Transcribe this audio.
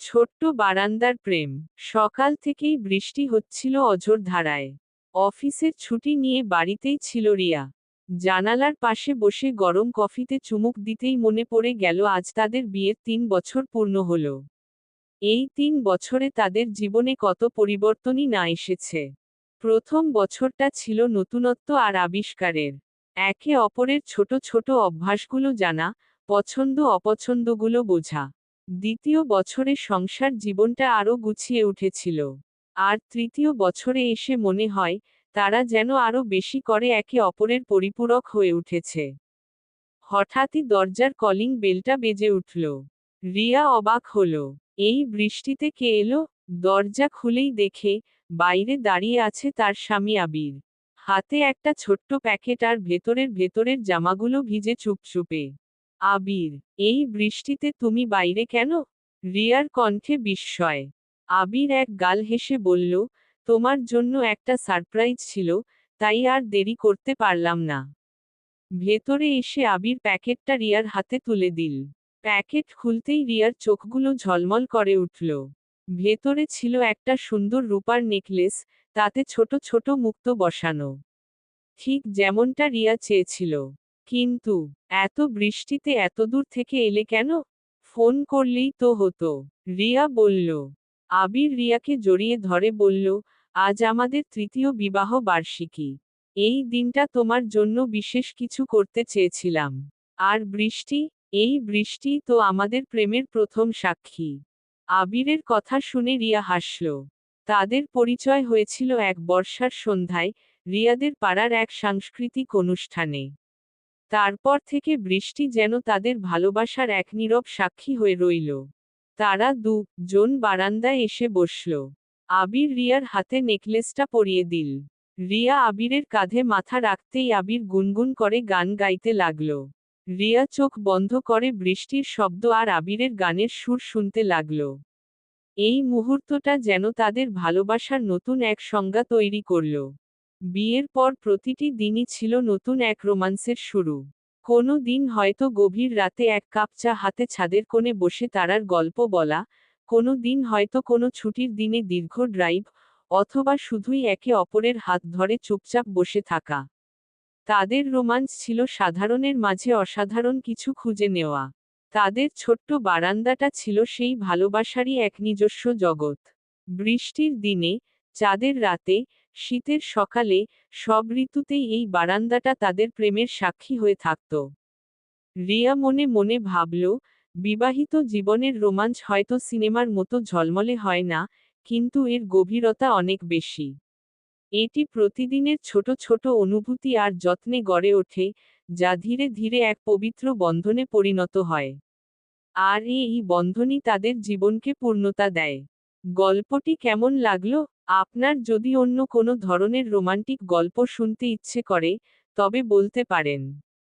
ছোট্ট বারান্দার প্রেম। সকাল থেকেই বৃষ্টি হচ্ছিল অঝোর ধারায়। অফিসের ছুটি নিয়ে বাড়িতেই ছিল রিয়া। জানালার পাশে বসে গরম কফিতে চুমুক দিতেই মনে পড়ে গেল আজ তাদের বিয়ের তিন বছর পূর্ণ হল। এই তিন বছরে তাদের জীবনে কত পরিবর্তনই না এসেছে। প্রথম বছরটা ছিল নতুনত্ব আর আবিষ্কারের। একে অপরের ছোট ছোট অভ্যাসগুলো জানা পছন্দ অপছন্দগুলো বোঝা। দ্বিতীয় বছরে সংসার জীবনটা আরও গুছিয়ে উঠেছিল। আর তৃতীয় বছরে এসে মনে হয়, তারা যেন আরও বেশি করে একে অপরের পরিপূরক হয়ে উঠেছে। হঠাৎই দরজার কলিং বেলটা বেজে উঠল। রিয়া অবাক হল। এই বৃষ্টিতে কে এলো? দরজা খুলেই দেখে, বাইরে দাঁড়িয়ে আছে তার স্বামী আবির। হাতে একটা ছোট্ট প্যাকেট আর ভেতরের ভেতরের জামাগুলো ভিজে চুপচুপে। আবির, এই বৃষ্টিতে তুমি বাইরে কেন? রিয়ার কণ্ঠে বিস্ময়। আবির এক গাল হেসে বলল, তোমার জন্য একটা সারপ্রাইজ ছিল, তাই আর দেরি করতে পারলাম না। ভেতরে এসে আবির প্যাকেটটা রিয়ার হাতে তুলে দিল। প্যাকেট খুলতেই রিয়ার চোখগুলো ঝলমল করে উঠল। ভেতরে ছিল একটা সুন্দর রূপার নেকলেস, তাতে ছোট ছোট মুক্ত বসানো। ঠিক যেমনটা রিয়া চেয়েছিল। কিন্তু এত বৃষ্টিতে এত দূর থেকে এলে কেন? ফোন করলেই তো হতো। রিয়া বলল, আবির রিয়াকে জড়িয়ে ধরে বলল, আজ আমাদের তৃতীয় বিবাহ বার্ষিকী। এই দিনটা তোমার জন্য বিশেষ কিছু করতে চেয়েছিলাম। আর বৃষ্টি? এই বৃষ্টি তো আমাদের প্রেমের প্রথম সাক্ষী আবিরের কথা শুনে রিয়া হাসল। তাদের পরিচয় হয়েছিল এক বর্ষার সন্ধ্যায় রিয়াদের পাড়ার এক সাংস্কৃতিক অনুষ্ঠানে। তারপর থেকে বৃষ্টি যেন তাদের ভালোবাসার এক নীরব সাক্ষী হয়ে রইল। তারা দু জন বারান্দায় এসে বসল। আবির রিয়ার হাতে নেকলেসটা পরিয়ে দিল। রিয়া আবিরের কাঁধে মাথা রাখতেই আবির গুনগুন করে গান গাইতে লাগল। রিয়া চোখ বন্ধ করে বৃষ্টির শব্দ আর আবিরের গানের সুর শুনতে লাগল। এই মুহূর্তটা যেন তাদের ভালোবাসার নতুন এক সংজ্ঞা তৈরি করল। বিয়ের পর প্রতিটি দিনই ছিল নতুন এক রোমান্সের শুরু। কোনো দিন হয়তো গভীর রাতে এক কাপ চা হাতে ছাদের কোণে বসে তারার গল্প বলা, কোনো দিন হয়তো কোনো ছুটির দিনে দীর্ঘ ড্রাইভ, অথবা শুধুই একে অপরের হাত ধরে চুপচাপ বসে থাকা। তাদের রোমাঞ্চ ছিল সাধারণের মাঝে অসাধারণ কিছু খুঁজে নেওয়া। তাদের ছোট্ট বারান্দাটা ছিল সেই ভালোবাসারই এক নিজস্ব জগৎ। বৃষ্টির দিনে, চাঁদের রাতে শীতের সকালে সব ঋতুতেই এই বারান্দাটা তাদের প্রেমের সাক্ষী হয়ে থাকত। রিয়া মনে মনে ভাবল, বিবাহিত জীবনের রোমাঞ্চ হয়তো সিনেমার মতো ঝলমলে হয় না, কিন্তু এর গভীরতা অনেক বেশি। এটি প্রতিদিনের ছোট ছোট অনুভূতি আর যত্নে গড়ে ওঠে, যা ধীরে ধীরে এক পবিত্র বন্ধনে পরিণত হয়। আর এই বন্ধনই তাদের জীবনকে পূর্ণতা দেয়। গল্পটি কেমন লাগল? আপনার যদি অন্য কোনো ধরনের রোমান্টিক গল্প শুনতে ইচ্ছে করে, তবে বলতে পারেন।